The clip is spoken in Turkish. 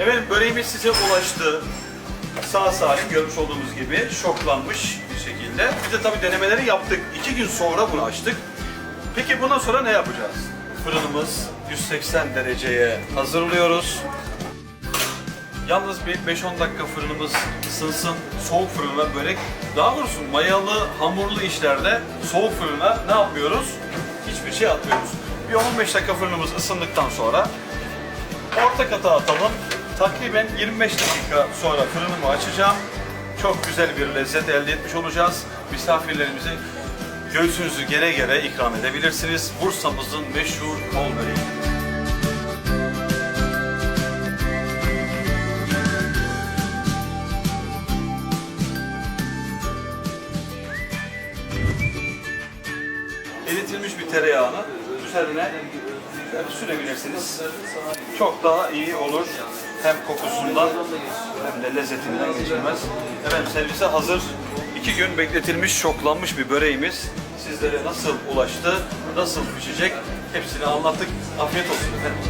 Efendim böreğimiz size ulaştı. Sağ salim görmüş olduğunuz gibi şoklanmış bir şekilde. Biz de tabii denemeleri yaptık. İki gün sonra bunu açtık. Peki bundan sonra ne yapacağız? Fırınımız 180 dereceye hazırlıyoruz. Yalnız bir 5-10 dakika fırınımız ısınsın. Soğuk fırına börek, daha doğrusu mayalı, hamurlu işlerde soğuk fırına ne yapmıyoruz? Hiçbir şey atmıyoruz. Bir 15 dakika fırınımız ısındıktan sonra orta kata atalım. Takriben 25 dakika sonra fırınımı açacağım. Çok güzel bir lezzet elde etmiş olacağız. Misafirlerimize göğsünüzü gere gere ikram edebilirsiniz. Bursa'mızın meşhur kol böreği. eritilmiş bir tereyağını üzerine sürebilirsiniz. Çok daha iyi olur. Hem kokusundan hem de lezzetinden geçilmez. Efendim servise hazır. İki gün bekletilmiş, şoklanmış bir böreğimiz sizlere nasıl ulaştı, nasıl pişecek hepsini anlattık. Afiyet olsun efendim.